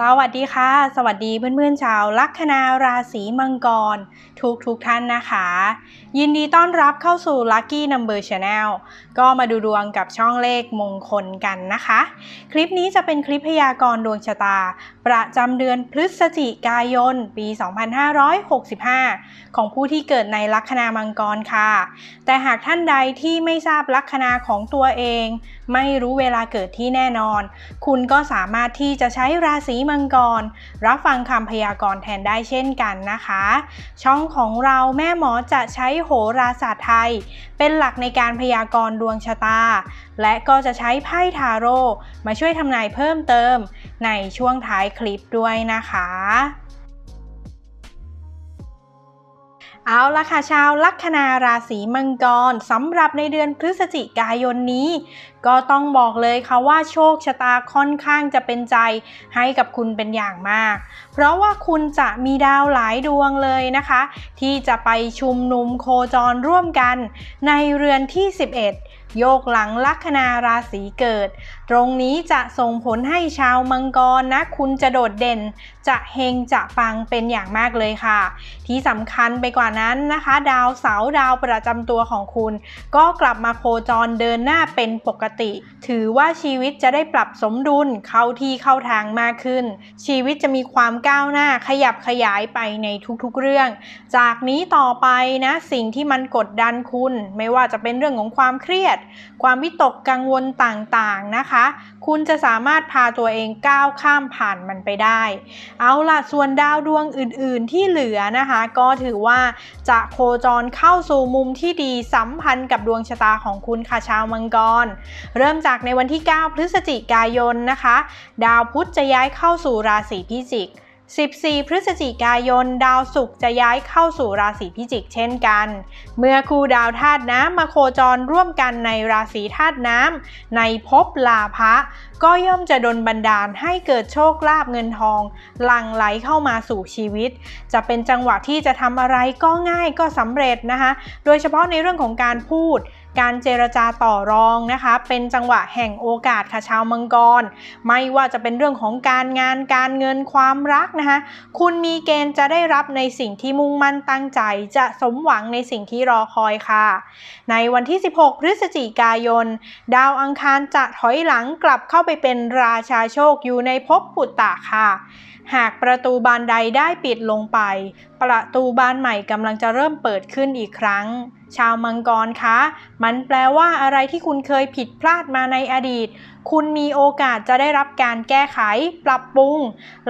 สวัสดีค่ะ สวัสดีเพื่อนๆชาวลัคนาราศีมังกร ทุกทุกๆท่านนะคะ ยินดีต้อนรับเข้าสู่ Lucky Number Channel ก็มาดูดวงกับช่องเลขมงคลกันนะคะ คลิปนี้จะเป็นคลิปพยากรณ์ดวงชะตา ประจำเดือนพฤศจิกายน ปี 2565 ของผู้ที่เกิดในลัคนามังกรค่ะ แต่หากท่านใดที่ไม่ทราบลัคนาของตัวเอง ไม่รู้เวลาเกิดที่แน่นอน คุณก็สามารถที่จะใช้ราศีมังกร รับฟังคำพยากรณ์แทนได้เช่นกันนะคะ ช่องของเราแม่หมอจะใช้โหราศาสตร์ไทย เป็นหลักในการพยากรณ์ดวงชะตา และก็จะใช้ไพ่ทาโร่มาช่วยทำนายเพิ่มเติม ในช่วงท้ายคลิปด้วยนะคะ เอาละค่ะชาวลัคนาราศีมังกรสำหรับในเดือนพฤศจิกายนนี้ ก็ต้องบอกเลยค่ะว่าโชคชะตาค่อนข้างจะเป็นใจให้กับคุณเป็นอย่างมาก เพราะว่าคุณจะมีดาวหลายดวงเลยนะคะ ที่จะไปชุมนุมโคจรร่วมกัน ในเรือนที่ 11 โยกหลังลัคนาราศีเกิด ตรงนี้จะส่งผลให้ชาวมังกรนะ คุณจะโดดเด่น จะเฮงจะปังเป็นอย่างมากเลยค่ะ ที่สำคัญไปกว่านั้นนะคะ ดาวเสาร์ดาวประจำตัวของคุณ ก็กลับมาโคจรเดินหน้าเป็นปกติ ถือว่าชีวิตจะได้ปรับสมดุลเข้าที่เข้าทางมากขึ้น ชีวิตจะมีความก้าวหน้าขยับขยายไปในทุกๆเรื่อง จากนี้ต่อไปนะสิ่งที่มันกดดันคุณ ไม่ว่าจะเป็นเรื่องของความเครียดความวิตกกังวลต่างๆนะคะ คุณจะสามารถพาตัวเองก้าวข้ามผ่านมันไปได้ เอาล่ะส่วนดาวดวงอื่นๆที่เหลือนะคะ ก็ถือว่าจะโคจรเข้าสู่มุมที่ดีสัมพันธ์กับดวงชะตาของคุณค่ะชาวมังกร เริ่มจากในวันที่ 9 พฤศจิกายนนะคะ ดาวพุธจะย้ายเข้าสู่ราศีพิจิก 14 พฤศจิกายน ดาวศุกร์จะย้ายเข้าสู่ราศีพิจิกเช่นกัน เมื่อคู่ดาวธาตุน้ำมาโคจรร่วมกันในราศีธาตุน้ำในภพลาภะก็ย่อมจะดลบันดาลให้เกิดโชคลาภเงินทองหลั่งไหลเข้ามาสู่ชีวิต จะเป็นจังหวะที่จะทำอะไรก็ง่ายก็สำเร็จนะคะ โดยเฉพาะในเรื่องของการพูด การเจรจาต่อรองนะคะ เป็นจังหวะแห่งโอกาสค่ะชาวมังกร ไม่ว่าจะเป็นเรื่องของการงานการเงินความรักนะคะ คุณมีเกณฑ์จะได้รับในสิ่งที่มุ่งมั่นตั้งใจ จะสมหวังในสิ่งที่รอคอยค่ะ ในวันที่ 16 พฤศจิกายน ดาวอังคารจะถอยหลังกลับเข้าไปเป็นราชาโชคอยู่ในภพปุตตะค่ะ หากประตูบานใดได้ปิดลงไปประตูบานใหม่กำลังจะเริ่มเปิดขึ้นอีกครั้ง ชาวมังกรคะ มันแปลว่าอะไรที่คุณเคยผิดพลาดมาในอดีต คุณมีโอกาสจะได้รับการแก้ไข ปรับปรุง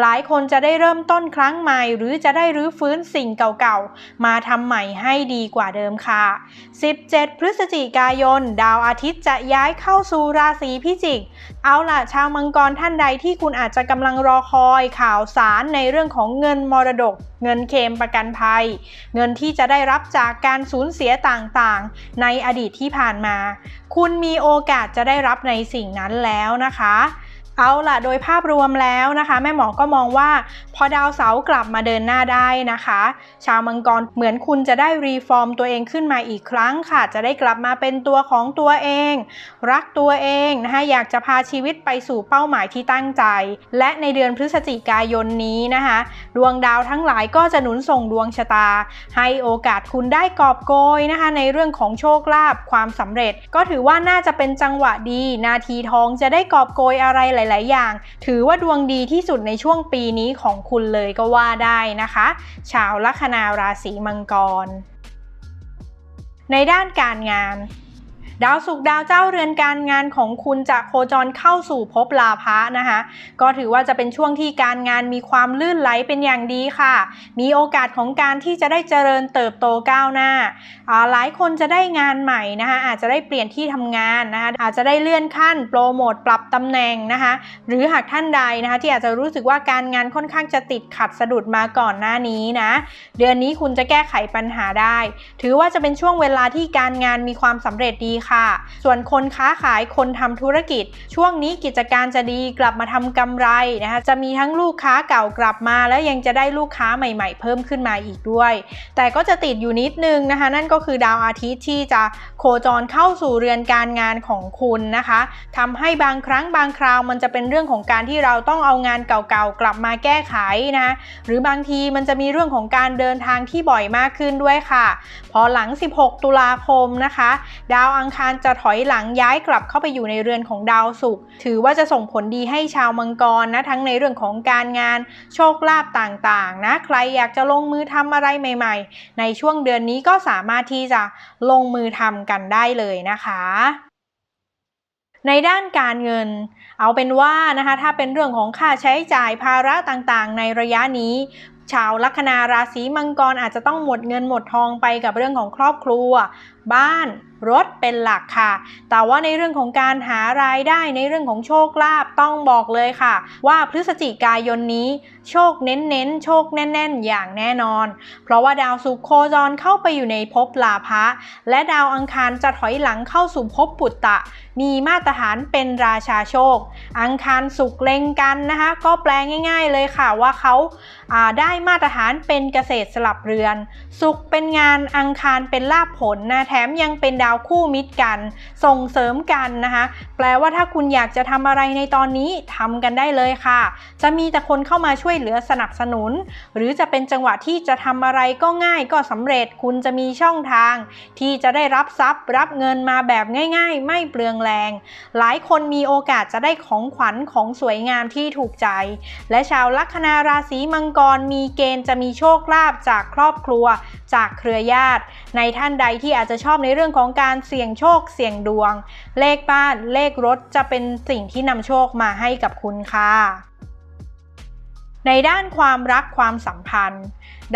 หลายคนจะได้เริ่มต้นครั้งใหม่ หรือจะได้รื้อฟื้นสิ่งเก่าๆ มาทำใหม่ให้ดีกว่าเดิมค่ะ 17 พฤศจิกายน ดาวอาทิตย์จะย้ายเข้าสู่ราศีพิจิก เอาล่ะ ชาวมังกรท่านใดที่คุณอาจจะกำลังรอคอยข่าวสารในเรื่องของเงินมรดก เงินเคมประกันภัย เงินที่จะได้รับจากการสูญเสียต่างๆ ในอดีตที่ผ่านมา คุณมีโอกาสจะได้รับในสิ่งนั้นแล้วนะคะ เอาล่ะโดยภาพรวมแล้วนะคะ แม่หมอก็มองว่า พอดาวเสาร์กลับมาเดินหน้าได้นะคะ ชาวมังกรเหมือนคุณจะได้รีฟอร์มตัวเองขึ้นมาอีกครั้งค่ะ จะได้กลับมาเป็นตัวของตัวเอง รักตัวเองนะคะอยากจะพาชีวิตไปสู่เป้าหมายที่ตั้งใจ และในเดือนพฤศจิกายนนี้นะคะ ดวงดาวทั้งหลายก็จะหนุนส่งดวงชะตา ให้โอกาสคุณได้กอบโกยนะคะ ในเรื่องของโชคลาภความสำเร็จ ก็ถือว่าน่าจะเป็นจังหวะดี นาทีทองจะได้กอบโกยอะไรหลายๆ อย่าง ถือว่าดวงดีที่สุดในช่วงปีนี้ของคุณเลยก็ว่าได้นะคะ ชาวลัคนาราศีมังกร ในด้านการงาน ดาวศุกดาวเจ้าเรือนการงานของคุณจะโคจรเข้าสู่ภพลาภะนะคะก็ถือว่าจะเป็นช่วงที่การงานมีความลื่นไหลเป็นอย่างดีค่ะ มีโอกาสของการที่จะได้เจริญเติบโตก้าวหน้า หลายคนจะได้งานใหม่นะคะอาจจะได้เปลี่ยนที่ทำงานนะคะอาจจะได้เลื่อนขั้นโปรโมทปรับตำแหน่งนะคะหรือหากท่านใดนะคะที่อาจจะรู้สึกว่าการงานค่อนข้างจะติดขัดสะดุดมาก่อนหน้านี้นะเดือนนี้คุณจะแก้ไขปัญหาได้ ถือว่าจะเป็นช่วงเวลาที่การงานมีความสำเร็จดีค่ะ ส่วนคนค้าขายคนทำธุรกิจ ช่วงนี้กิจการจะดีกลับมาทำกำไรนะคะจะมีทั้งลูกค้าเก่ากลับมา แล้วยังจะได้ลูกค้าใหม่ๆ เพิ่มขึ้นมาอีกด้วย แต่ก็จะติดอยู่นิดนึงนะคะ นั่นก็คือดาวอาทิตย์ที่จะโคจรเข้าสู่เรือนการงานของคุณนะคะทำให้บางครั้งบางคราวมันจะเป็นเรื่องของการที่เราต้องเอางานเก่าๆกลับมาแก้ไขนะหรือบางทีมันจะมีเรื่องของการเดินทางที่บ่อยมากขึ้นด้วยค่ะ พอหลัง 16 ตุลาคมนะคะ ดาวอังคารจะถอยหลังย้ายกลับเข้าไปอยู่ในเรือนของดาวศุกร์ถือว่าจะส่งผลดีให้ชาวมังกรนะทั้งในเรื่องของการงาน โชคลาภต่างๆนะใครอยากจะลงมือทำอะไรใหม่ ๆ ในช่วงเดือนนี้ก็สามารถที่จะลงมือทำกันได้เลยนะคะในด้านการเงิน เอาเป็นว่านะคะถ้าเป็นเรื่องของค่าใช้จ่ายภาระต่างๆ ในระยะนี้ ชาวลัคนาราศีมังกรอาจจะต้องหมดเงินหมดทองไปกับเรื่องของครอบครัว บ้าน รถเป็นหลักค่ะ แต่ว่าในเรื่องของการหารายได้ในเรื่องของโชคลาภต้องบอกเลยค่ะ ว่าพฤศจิกายนนี้โชคเน้นๆ โชคแน่น ๆ อย่างแน่นอน เพราะว่าดาวศุกร์โคจรเข้าไปอยู่ในภพลาภะและดาวอังคารจะถอยหลังเข้าสู่ภพปุตตะ มีมาตรฐานเป็นราชาโชค อังคารสุกเล็งกันนะคะ ก็แปลง่าย ๆ เลยค่ะว่าเขาได้มาตรฐานเป็นเกษตรสลับเรือนสุกเป็นงานอังคารเป็นลาภผลนะแถมยังเป็นดาวคู่มิตรกัน ส่งเสริมกันนะคะ แปลว่าถ้าคุณอยากจะทำอะไรในตอนนี้ทำกันได้เลยค่ะ จะมีแต่คนเข้ามาช่วยเหลือสนับสนุน หรือจะเป็นจังหวะที่จะทำอะไรก็ง่ายก็สำเร็จคุณจะมีช่องทาง ที่จะได้รับทรัพย์ รับเงินมาแบบง่าย ๆ ไม่เปลืองแรง หลายคนมีโอกาสจะได้ของขวัญของสวยงามที่ถูกใจ และชาวลัคนาราศีมังกรมีเกณฑ์จะมีโชคลาภจากครอบครัว จากเครือญาติ ในท่านใดที่อาจจะชอบในเรื่องของการเสี่ยงโชค เสี่ยงดวง เลขบ้าน เลขรถจะเป็นสิ่งที่นำโชคมาให้กับคุณค่ะในด้านความรักความสัมพันธ์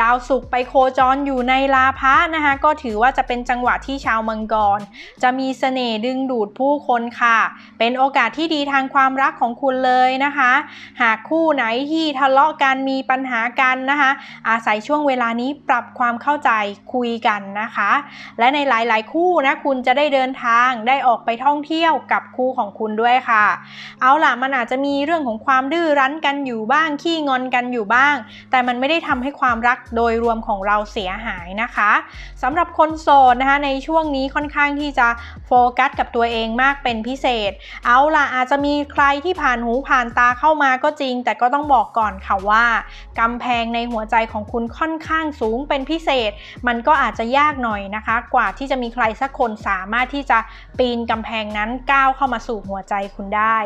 ดาวศุกร์ไปโคจรอยู่ในลาภะนะคะก็ถือว่าจะเป็นจังหวะที่ชาวมังกร จะมีเสน่ห์ดึงดูดผู้คนค่ะ เป็นโอกาสที่ดีทางความรักของคุณเลยนะคะ หากคู่ไหนที่ทะเลาะกันมีปัญหากันนะคะ อาศัยช่วงเวลานี้ปรับความเข้าใจคุยกันนะคะ และในหลายๆ คู่นะคุณจะได้เดินทางได้ออกไปท่องเที่ยวกับคู่ของคุณด้วยค่ะ เอาล่ะมันอาจจะมีเรื่องของความดื้อรั้นกันอยู่บ้างขี้งอนกันอยู่บ้าง แต่มันไม่ได้ทำให้ความรักโดยรวมของเราเสียหายนะคะสำหรับคนโสดนะคะในช่วงนี้ค่อนข้างที่จะโฟกัสกับตัวเองมากเป็นพิเศษ เอาล่ะอาจจะมีใครที่ผ่านหูผ่านตาเข้ามาก็จริง แต่ก็ต้องบอกก่อนค่ะว่ากำแพงในหัวใจของคุณค่อนข้างสูงเป็นพิเศษ มันก็อาจจะยากหน่อยนะคะ กว่าที่จะมีใครสักคนสามารถที่จะปีนกำแพงนั้นก้าวเข้ามาสู่หัวใจคุณได้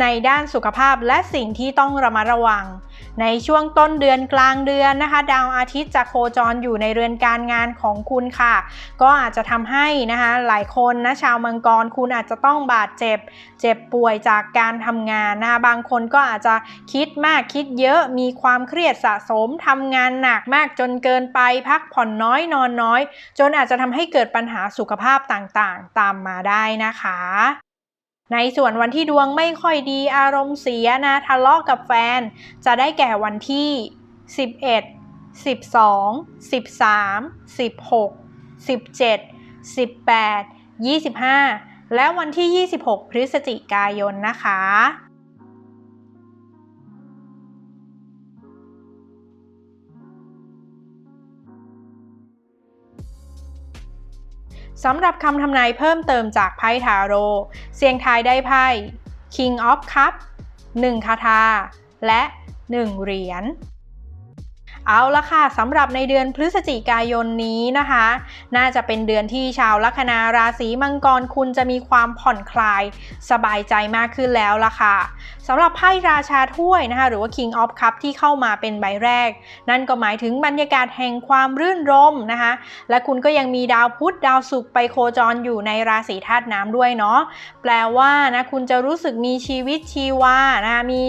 ในด้านสุขภาพและสิ่งที่ต้องระมัดระวัง ในช่วงต้นเดือนกลางเดือนนะคะ ดาวอาทิตย์จะโคจรอยู่ในเรือนการงานของคุณค่ะ ก็อาจจะทำให้นะคะหลายคนนะชาวมังกรคุณอาจจะต้องบาดเจ็บ เจ็บป่วยจากการทำงานนะคะบางคนก็อาจจะคิดมากคิดเยอะมีความเครียดสะสมทำงานหนักมากจนเกินไปพักผ่อนน้อยนอนน้อย จนอาจจะทำให้เกิดปัญหาสุขภาพต่างๆ ตามมาได้นะคะ ในส่วนวันที่ดวงไม่ค่อยดีอารมณ์เสียนะทะเลาะกับแฟน จะได้แก่วันที่ 11 12 13 16 17 18 25 และวันที่ 26 พฤศจิกายนนะคะสำหรับคำทำนายเพิ่มเติมจากไพ่ทาโร่ เสียงทายได้ไพ่ King of Cup 1 คาถา และ 1 เหรียญ เอาละค่ะสำหรับในเดือนพฤศจิกายนนี้นะคะ น่าจะเป็นเดือนที่ชาวลัคนาราศีมังกรคุณจะมีความผ่อนคลายสบายใจมากขึ้นแล้วละค่ะสำหรับไพ่ราชาถ้วยนะคะ หรือว่า King of Cup ที่เข้ามาเป็นใบแรก นั่นก็หมายถึงบรรยากาศแห่งความรื่นรมนะคะ และคุณก็ยังมีดาวพุธดาวศุกร์ไปโคจรอยู่ในราศีธาตุน้ำด้วยเนาะแปลว่านะคุณจะรู้สึกมีชีวิตชีวานะมี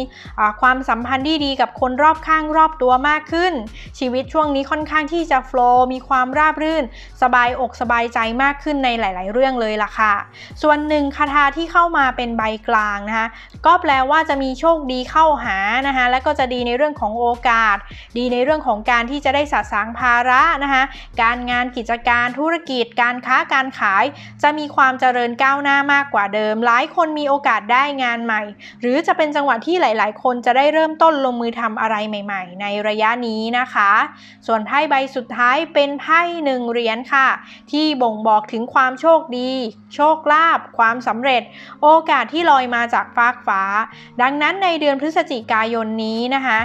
ความสัมพันธ์ที่ดีกับคนรอบข้างรอบตัวมากขึ้นชีวิตช่วงนี้ค่อนข้างที่จะโฟล์มีความราบรื่น สบายอกสบายใจมากขึ้นในหลาย ๆ เรื่องเลยล่ะค่ะ ส่วนหนึ่งคาถาที่เข้ามาเป็นใบกลางนะคะ ก็แปลว่าจะมีโชคดีเข้าหานะคะ และก็จะดีในเรื่องของโอกาส ดีในเรื่องของการที่จะได้สะสางภาระนะคะ การงานกิจการธุรกิจ การค้าการขาย จะมีความเจริญก้าวหน้ามากกว่าเดิม หลายคนมีโอกาสได้งานใหม่ หรือจะเป็นจังหวะที่หลาย ๆ คนจะได้เริ่มต้นลงมือทำอะไรใหม่ ๆ ในระยะนี้นะคะ ส่วนไพ่ใบสุดท้ายเป็นไพ่หนึ่งเหรียญค่ะ ที่บ่งบอกถึงความโชคดี โชคลาภความสำเร็จ โอกาสที่ลอยมาจากฟากฟ้า ดังนั้นในเดือนพฤศจิกายนนี้นะคะ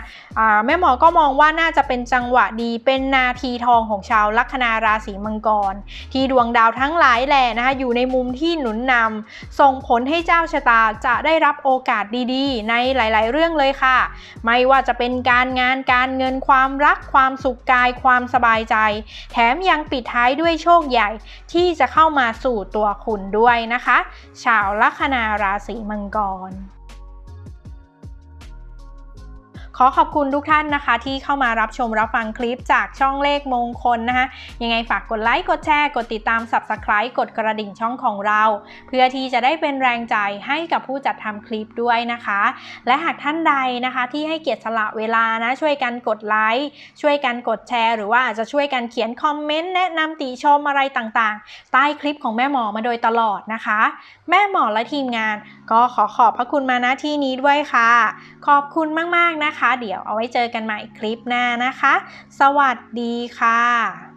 แม่หมอก็มองว่าน่าจะเป็นจังหวะดีเป็นนาทีทองของชาวลัคนาราศีมังกร ที่ดวงดาวทั้งหลายแหล่นะคะอยู่ในมุมที่หนุนนำส่งผลให้เจ้าชะตาจะได้รับโอกาสดีๆ ในหลาย ๆ เรื่องเลยค่ะ ไม่ว่าจะเป็นการงานการเงินความรักความสุขกายความสบายใจ แถมยังปิดท้ายด้วยโชคใหญ่ที่จะเข้ามาสู่ตัวคุณด้วยนะคะ ชาวลัคนาราศีมังกร ขอขอบคุณทุกท่านนะคะ ที่เข้ามารับชมรับฟังคลิปจากช่องเลขมงคลนะคะ ยังไงฝากกดไลค์ กดแชร์ กดติดตาม Subscribe กดกระดิ่งช่องของเรา เพื่อที่จะได้เป็นแรงใจให้กับผู้จัดทำคลิปด้วยนะคะ และหากท่านใดนะคะ ที่ให้เกียรติสละเวลานะ ช่วยกันกดไลค์ช่วยกันกดแชร์ หรือว่าอาจจะช่วยกันเขียนคอมเมนต์แนะนำติชมอะไรต่างๆ ใต้คลิปของแม่หมอมาโดยตลอดนะคะ แม่หมอและทีมงาน ก็ขอขอบพระคุณมาณที่นี้ด้วยค่ะ ขอบคุณมากๆนะคะเดี๋ยวเอาไว้เจอกันใหม่คลิปหน้านะคะ สวัสดีค่ะ